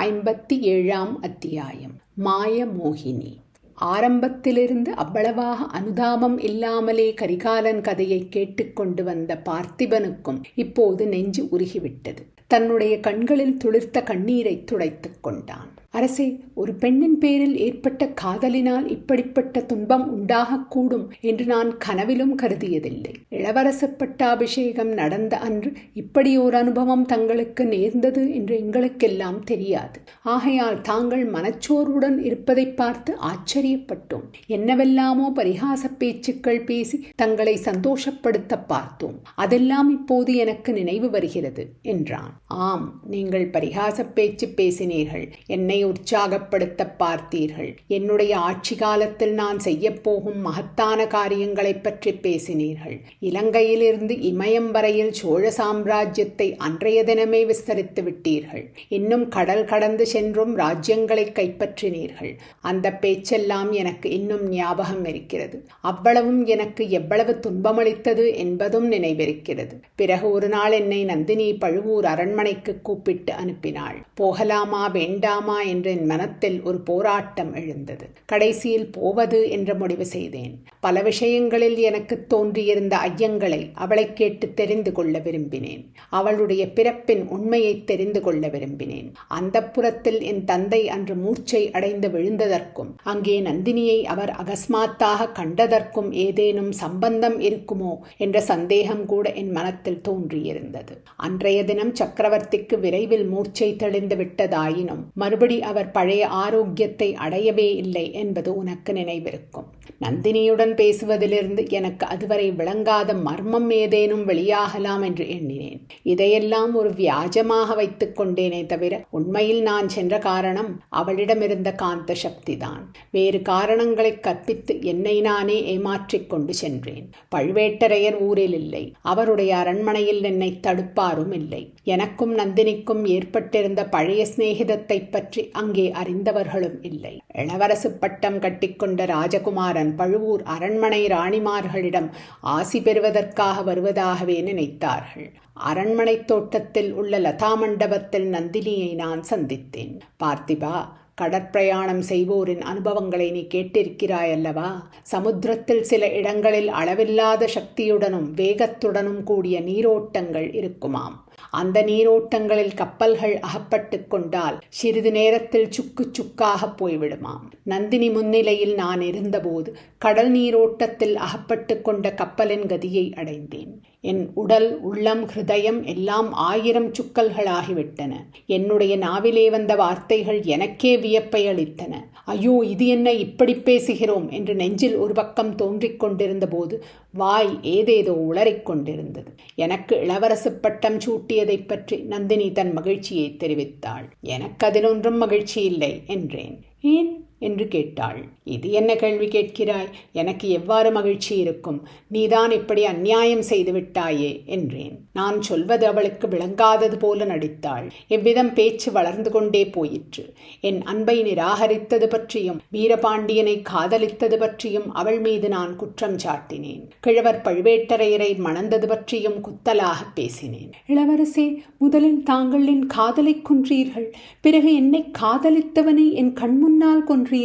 ஐம்பத்தி ஏழாம் அத்தியாயம். மாயமோகினி. ஆரம்பத்திலிருந்து அவ்வளவாக அனுதாபம் இல்லாமலே கரிகாலன் கதையை கேட்டுக்கொண்டு வந்த பார்த்திபனுக்கும் இப்போது நெஞ்சு உருகிவிட்டது. தன்னுடைய கண்களில் துளிர்த்த கண்ணீரை துடைத்துக் கொண்டான். அரசே ஒரு பெண்ணின் பேரில் ஏற்பட்ட காதலினால் இப்படிப்பட்ட துன்பம் உண்டாகக்கூடும் என்று நான் கனவிலும் கருதியதில்லை. இளவரச பட்டாபிஷேகம் நடந்த அன்று இப்படி ஒரு அனுபவம் தங்களுக்கு நேர்ந்தது என்று எங்களுக்கெல்லாம் தெரியாது. ஆகையால் தாங்கள் மனச்சோர்வுடன் இருப்பதை பார்த்து ஆச்சரியப்பட்டோம். என்னவெல்லாமோ பரிகாச பேச்சுக்கள் பேசி தங்களை சந்தோஷப்படுத்த பார்த்தோம். அதெல்லாம் இப்போது எனக்கு நினைவு வருகிறது என்றான். ஆம் நீங்கள் பரிகாச பேச்சு பேசினீர்கள். என்னை உற்சாகப்படுத்த பார்த்தீர்கள் என்னுடைய ஆட்சி காலத்தில் நான் செய்யப்போகும் மகத்தான காரியங்களை பற்றி பேசினீர்கள். இலங்கையிலிருந்து இமயம் வரையில் சோழ சாம்ராஜ்யத்தை அன்றைய தினமே விஸ்தரித்து விட்டீர்கள். இன்னும் கடல் கடந்து சென்றும் ராஜ்யங்களை கைப்பற்றினீர்கள். அந்த பேச்செல்லாம் எனக்கு இன்னும் ஞாபகம் இருக்கிறது. அவ்வளவும் எனக்கு எவ்வளவு துன்பமளித்தது என்பதும் நினைவிருக்கிறது. பிறகு ஒரு நாள் என்னை நந்தினி பழுவூர் அரண்மனைக்கு கூப்பிட்டு அனுப்பினாள். போகலாமா வேண்டாமா என்று என் மனத்தில் ஒரு போராட்டம் எழுந்தது. கடைசியில் போவது என்று முடிவு செய்தேன். பல விஷயங்களில் எனக்கு தோன்றியிருந்த ஐயங்களை அவளை கேட்டு தெரிந்து கொள்ள விரும்பினேன். அவளுடைய பிறப்பின் உண்மையை தெரிந்து கொள்ள விரும்பினேன். அந்த புறத்தில் என் தந்தை அன்று மூர்ச்சை அடைந்து விழுந்ததற்கும் அங்கே நந்தினியை அவர் அகஸ்மாத்தாக கண்டதற்கும் ஏதேனும் சம்பந்தம் இருக்குமோ என்ற சந்தேகம் கூட என் மனத்தில் தோன்றியிருந்தது. அன்றைய தினம் சக்கரவர்த்திக்கு விரைவில் மூர்ச்சை தெளிந்து விட்டதாயினும் மறுபடி அவர் பழைய ஆரோக்கியத்தை அடையவே இல்லை என்பது உனக்கு நினைவிருக்கும். நந்தினியுடன் பேசுவதிலிருந்து எனக்கு அதுவரை விளங்காத மர்மம் ஏதேனும் வெளியாகலாம் என்று எண்ணினேன். இதையெல்லாம் ஒரு வியாஜமாக வைத்துக் கொண்டேனே தவிர உண்மையில் நான் சென்ற காரணம் அவளிடமிருந்த காந்த சக்திதான். வேறு காரணங்களை கற்பித்து என்னை நானே ஏமாற்றிக் கொண்டு சென்றேன். பழுவேட்டரையர் ஊரில் இல்லை. அவருடைய அரண்மனையில் என்னை தடுப்பாரும் இல்லை. எனக்கும் நந்தினிக்கும் ஏற்பட்டிருந்த பழைய சிநேகிதத்தை பற்றி அங்கே அறிந்தவர்களும் இல்லை. இளவரசு பட்டம் கட்டிக்கொண்ட ராஜகுமாரன் பழுவூர் அரண்மனை ராணிமார்களிடம் ஆசி பெறுவதற்காக வருவதாகவே நினைத்தார்கள். அரண்மனை தோட்டத்தில் உள்ள லதா மண்டபத்தில் நந்தினியை நான் சந்தித்தேன். பார்த்திபா கடற்பிரயாணம் செய்வோரின் அனுபவங்களை நீ கேட்டிருக்கிறாய் அல்லவா சமுத்திரத்தில் சில இடங்களில் அளவில்லாத சக்தியுடனும் வேகத்துடனும் கூடிய நீரோட்டங்கள் இருக்குமாம். அந்த நீரோட்டங்களில் கப்பல்கள் அகப்பட்டு கொண்டால் சிறிது நேரத்தில் சுக்கு சுக்காக போய்விடுமாம். நந்தினி முன்னிலையில் நான் இருந்தபோது கடல் நீரோட்டத்தில் அகப்பட்டு கொண்ட கப்பலின் கதியை அடைந்தேன். என் உடல் உள்ளம் ஹிருதயம் எல்லாம் ஆயிரம் சுக்கல்களாகிவிட்டன. என்னுடைய நாவிலே வந்த வார்த்தைகள் எனக்கே வியப்பை அளித்தன. ஐயோ இது என்ன இப்படி பேசுகிறோம் என்று நெஞ்சில் ஒரு பக்கம் தோன்றிக் கொண்டிருந்த போது வாய் ஏதேதோ உளறிக் கொண்டிருந்தது. எனக்கு இளவரசு பட்டம் சூட்டியதைப் பற்றி நந்தினி தன் மகிழ்ச்சியை தெரிவித்தாள். எனக்கு அதிலொன்றும் மகிழ்ச்சி இல்லை என்றேன். ஏன்? என்று கேட்டாள். இது என்ன கேள்வி கேட்கிறாய்? எனக்கு எவ்வாறு மகிழ்ச்சி இருக்கும்? நீதான் இப்படி அந்நியாயம் செய்து விட்டாயே என்றேன். நான் சொல்வது அவளுக்கு விளங்காதது போல நடித்தாள். எவ்விதம் பேச்சு வளர்ந்து கொண்டே போயிற்று. என் அன்பை நிராகரித்தது பற்றியும் வீரபாண்டியனை காதலித்தது பற்றியும் அவள் மீது நான் குற்றம் சாட்டினேன். கிழவர் பழுவேட்டரையரை மணந்தது பற்றியும் குத்தலாக பேசினேன். இளவரசே முதலில் தாங்கள் என் காதலை கொன்றீர்கள். பிறகு என்னை காதலித்தவனை என் கண்முன்னால் கொன்றீர்கள்.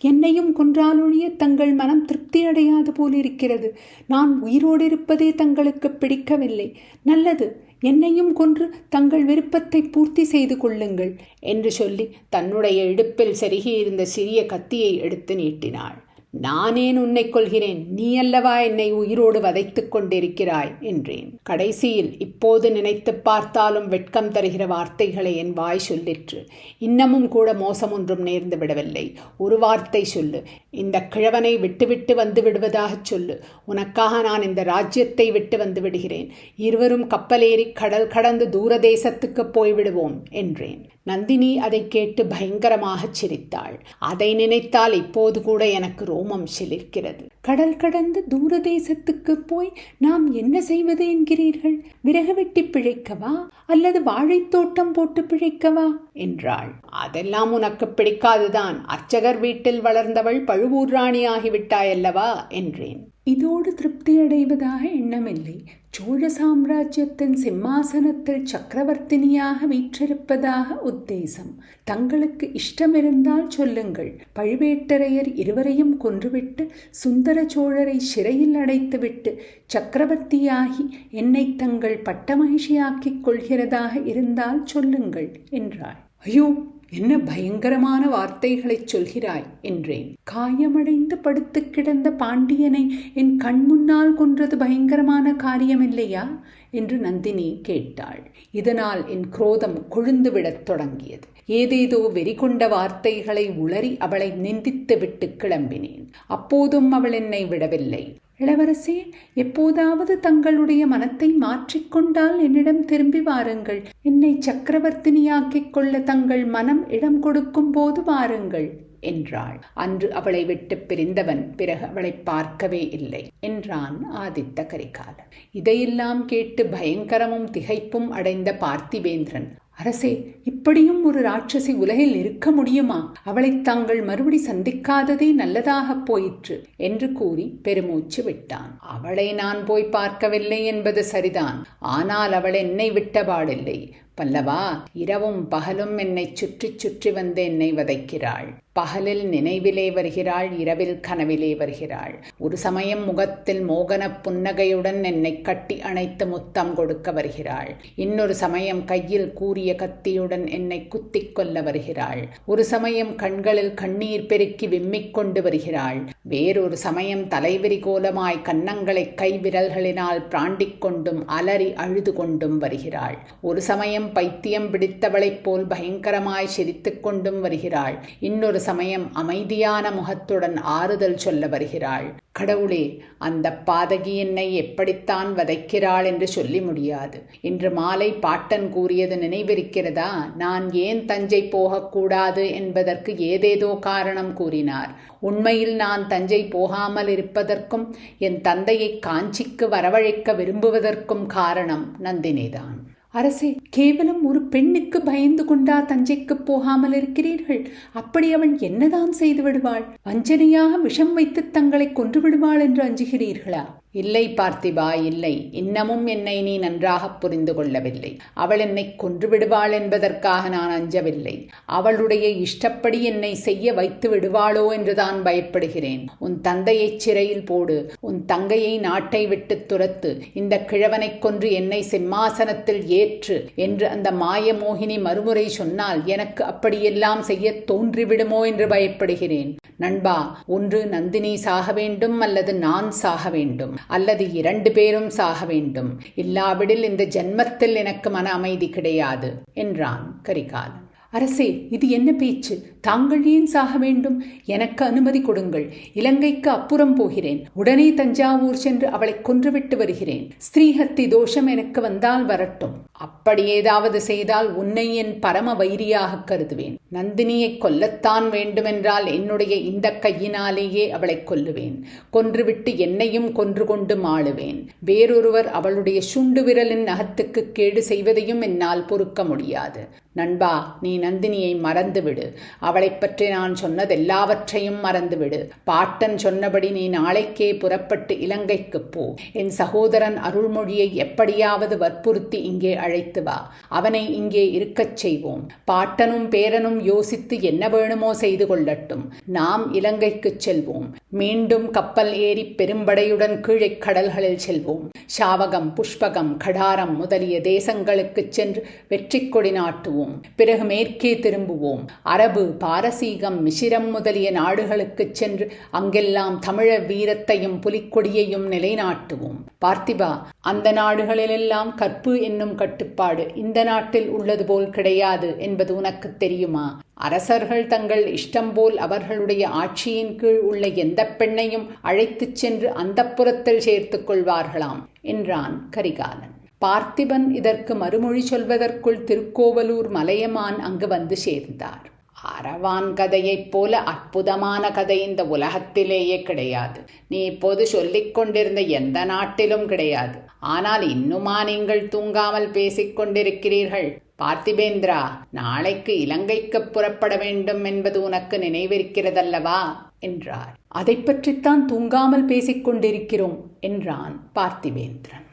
என்னையும் கொன்றாலொழிய தங்கள் மனம் திருப்தி அடையாது போலிருக்கிறது நான் உயிரோடு இருப்பதே தங்களுக்கு பிடிக்கவில்லை. நல்லது என்னையும் கொன்று தங்கள் விருப்பத்தை பூர்த்தி செய்து கொள்ளுங்கள் என்று சொல்லி தன்னுடைய இடுப்பில் செருகியிருந்த சிறிய கத்தியை எடுத்து நீட்டினாள். நானேன் உன்னை கொள்கிறேன் நீ அல்லவா என்னை உயிரோடு வதைத்துக் கொண்டிருக்கிறாய் என்றேன். கடைசியில் இப்போது நினைத்து பார்த்தாலும் வெட்கம் தருகிற வார்த்தைகளை என் வாய் சொல்லிற்று. இன்னமும் கூட மோசம் ஒன்றும் நேர்ந்து விடவில்லை. ஒரு வார்த்தை சொல்லு. இந்த கிழவனை விட்டுவிட்டு வந்து விடுவதாகச் சொல்லு. உனக்காக நான் இந்த ராஜ்யத்தை விட்டு வந்து விடுகிறேன். இருவரும் கப்பலேறி கடல் கடந்து தூர தேசத்துக்கு போய்விடுவோம் என்றேன். நந்தினி அதை கேட்டு பயங்கரமாகச் சிரித்தாள். அதை நினைத்தால் இப்போது கூட எனக்கு ரோமம் சிலிர்க்கிறது. கடல் கடந்து தூர தேசத்துக்கு போய் நாம் என்ன செய்வது என்கிறீர்கள்? விறகு வெட்டி பிழைக்கவா? அல்லது வாழைத்தோட்டம் போட்டு பிழைக்கவா? என்றாள். அதெல்லாம் உனக்கு பிடிக்காதுதான். அர்ச்சகர் வீட்டில் வளர்ந்தவள் பழுவூர் ராணி ஆகிவிட்டாயல்லவா என்றேன். இதோடு திருப்தியடைவதாக எண்ணமில்லை சோழ சாம்ராஜ்யத்தின் சிம்மாசனத்தில் சக்கரவர்த்தினியாக வீற்றிருப்பதாக உத்தேசம் தங்களுக்கு இஷ்டமிருந்தால் சொல்லுங்கள் பழுவேட்டரையர் இருவரையும் கொன்றுவிட்டு சுந்தர சோழரை சிறையில் அடைத்துவிட்டு சக்கரவர்த்தியாகி என்னை தங்கள் பட்டமகிழ்ச்சியாக்கிக் கொள்கிறதாக இருந்தால் சொல்லுங்கள் என்றாள். ஐயோ என்ன பயங்கரமான வார்த்தைகளைச் சொல்கிறாய்? என்றேன். காயமடைந்து படுத்து கிடந்த பாண்டியனை என் கண் முன்னால் கொன்றது பயங்கரமான காரியமில்லையா? என்று நந்தினி கேட்டாள். இதனால் என் குரோதம் கொழுந்துவிடத் தொடங்கியது. ஏதேதோ வெறிகொண்ட வார்த்தைகளை உளறி அவளை நிந்தித்து விட்டு கிளம்பினேன். அப்போதும் அவள் என்னை விடவில்லை. இளவரசே எப்போதாவது தங்களுடைய மனத்தை மாற்றிக்கொண்டால் என்னிடம் திரும்பி வாருங்கள். என்னை சக்கரவர்த்தினியாக்கிக் கொள்ள தங்கள் மனம் இடம் கொடுக்கும் போது வாருங்கள் என்றாள். அன்று அவளை விட்டு பிரிந்தவன் பிறகு அவளை பார்க்கவே இல்லை என்றான் ஆதித்த கரிகாலன். இதையெல்லாம் கேட்டு பயங்கரமும் திகைப்பும் அடைந்த பார்த்திவேந்திரன். அரசே இப்படியும் ஒரு ராட்சசி உலகில் இருக்க முடியுமா? அவளை தாங்கள் மறுபடி சந்திக்காததே நல்லதாகப் போயிற்று என்று கூறி பெருமூச்சு விட்டான். அவளை நான் போய் பார்க்கவில்லை என்பது சரிதான் ஆனால் அவள் என்னை விட்டபாடில்லை. பல்லவா இரவும் பகலும் என்னை சுற்றி சுற்றி வந்து என்னை வதைக்கிறாள். பகலில் நினைவிலே வருகிறாள் இரவில் கனவிலே வருகிறாள். ஒரு சமயம் முகத்தில் மோகன புன்னகையுடன் என்னை கட்டி அணைத்து முத்தம் கொடுக்க வருகிறாள். இன்னொரு சமயம் கையில் கூறிய கத்தியுடன் என்னை குத்திக் கொள்ள வருகிறாள். ஒரு சமயம் கண்களில் கண்ணீர் பெருக்கி விம்மிக் கொண்டு வருகிறாள். வேறொரு சமயம் தலைவிரி கோலமாய் கன்னங்களை கை விரல்களினால் பிராண்டிக் கொண்டும் அலறி அழுது கொண்டும் வருகிறாள். ஒரு சமயம் பைத்தியம் பிடித்தவளைப் போல் பயங்கரமாய் சிரித்துக் கொண்டும் வருகிறாள். இன்னொரு சமயம் அமைதியான முகத்துடன் ஆறுதல் சொல்ல வருகிறாள். கடவுளே அந்த பாதகி என்னை எப்படித்தான் வதைக்கிறாள் என்று சொல்லி முடியாது. இன்று மாலை பாட்டன் கூறியது நினைவிருக்கிறதா? நான் ஏன் தஞ்சை போகக்கூடாது என்பதற்கு ஏதேதோ காரணம் கூறினார். உண்மையில் நான் தஞ்சை போகாமல் இருப்பதற்கும் என் தந்தையை காஞ்சிக்கு வரவழைக்க விரும்புவதற்கும் காரணம் நந்தினிதான். அரசே கேவலம் ஒரு பெண்ணுக்கு பயந்து கொண்டா தஞ்சைக்கு போகாமல் இருக்கிறீர்கள். அப்படி அவள் என்னதான் செய்து விடுவாள்? வஞ்சனையாக விஷம் வைத்து தங்களை கொன்று விடுவாள் என்று அஞ்சுகிறீர்களா? இல்லை பார்த்திபா இல்லை. இன்னமும் என்னை நீ நன்றாக புரிந்து கொள்ளவில்லை. அவள் என்னை கொன்று விடுவாள் என்பதற்காக நான் அஞ்சவில்லை. அவளுடைய இஷ்டப்படி என்னை செய்ய வைத்து விடுவாளோ என்றுதான் பயப்படுகிறேன். உன் தந்தையை சிறையில் போடு. உன் தங்கையை நாட்டை விட்டு துரத்து. இந்த கிழவனை கொன்று என்னை சிம்மாசனத்தில் ஏற்று என்று அந்த மாய மோகினி மறுமுறை சொன்னால் எனக்கு அப்படியெல்லாம் செய்ய தோன்றிவிடுமோ என்று பயப்படுகிறேன். நண்பா ஒன்று நந்தினி சாக வேண்டும் அல்லது நான் சாக வேண்டும்? அல்லது இரண்டு பேரும் சாக வேண்டும்? இல்லாவிடில் இந்த ஜென்மத்தில் எனக்கு மன அமைதி கிடையாது என்றான் கரிகாலன். அரசே இது என்ன பேச்சு? தாங்கள் ஏன் சாக வேண்டும். எனக்கு அனுமதி கொடுங்கள். இலங்கைக்கு அப்புறம் போகிறேன். உடனே தஞ்சாவூர் சென்று அவளை கொன்றுவிட்டு வருகிறேன். ஸ்ரீஹத்தி தோஷம் எனக்கு வந்தால் வரட்டும். அப்படி ஏதாவது செய்தால் உன்னை என் பரம வைரியாக கருதுவேன். நந்தினியை கொல்லத்தான் வேண்டுமென்றால் என்னுடைய இந்த கையினாலேயே அவளை கொல்லுவேன். கொன்றுவிட்டு என்னையும் கொன்று கொண்டு மாளுவேன். வேறொருவர் அவளுடைய சுண்டு விரலின் நகத்துக்கு கேடு செய்வதையும் என்னால் பொறுக்க முடியாது. நண்பா நீ நந்தினியை மறந்துவிடு. அவளைப் பற்றி நான் சொன்னதெல்லாவற்றையும் மறந்துவிடு. பாட்டன் சொன்னபடி நீ நாளைக்கே புறப்பட்டு இலங்கைக்குப் போ. என் சகோதரன் அருள்மொழியை எப்படியாவது வற்புறுத்தி இங்கே அழைத்து வா. அவனை இங்கே இருக்கச் செய்வோம். பாட்டனும் பேரனும் யோசித்து என்ன வேணுமோ செய்து கொள்ளட்டும். நாம் இலங்கைக்குச் செல்வோம். மீண்டும் கப்பல் ஏறி பெரும்படையுடன் கீழே கடல்களில் செல்வோம். சாவகம் புஷ்பகம் கடாரம் முதலிய தேசங்களுக்குச் சென்று வெற்றி கொடி நாட்டுவோம். பிறகு மேற்கே திரும்புவோம். அரபு பாரசீகம் மிஷிரம் முதலிய நாடுகளுக்குச் சென்று அங்கெல்லாம் தமிழர் வீரத்தையும் புலிக்கொடியையும் நிலைநாட்டுவோம். பார்த்திபா அந்த நாடுகளிலெல்லாம் கற்பு என்னும் கட்டுப்பாடு இந்த நாட்டில் உள்ளது போல் கிடையாது என்பது உனக்கு தெரியுமா? அரசர்கள் தங்கள் இஷ்டம் போல் அவர்களுடைய ஆட்சியின் கீழ் உள்ள எந்த பெண்ணையும் அழைத்துச் சென்று அந்த புறத்தில் சேர்த்துக் கொள்வார்களாம் என்றான் கரிகாலன். பார்த்திபன் இதற்கு மறுமொழி சொல்வதற்குள் திருக்கோவலூர் மலையமான் அங்கு வந்து சேர்ந்தார். அரவான் கதையைப் போல அற்புதமான கதை இந்த உலகத்திலேயே கிடையாது. நீ இப்போது சொல்லிக் கொண்டிருந்த எந்த நாட்டிலும் கிடையாது. ஆனால் இன்னுமா நீங்கள் தூங்காமல் பேசிக் கொண்டிருக்கிறீர்கள். பார்த்திபேந்திரா நாளைக்கு இலங்கைக்கு புறப்பட வேண்டும் என்பது உனக்கு நினைவிருக்கிறதல்லவா? என்றார். அதை பற்றித்தான் தூங்காமல் பேசிக் கொண்டிருக்கிறோம் என்றான் பார்த்திபேந்திரன்.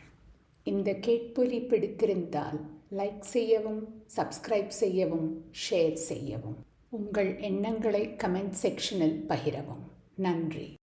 இந்த கேட்பொலி பிடித்திருந்தால் லைக் செய்யவும் சப்ஸ்கிரைப் செய்யவும் ஷேர் செய்யவும். உங்கள் எண்ணங்களை கமெண்ட் செக்ஷனில் பகிரவும். நன்றி.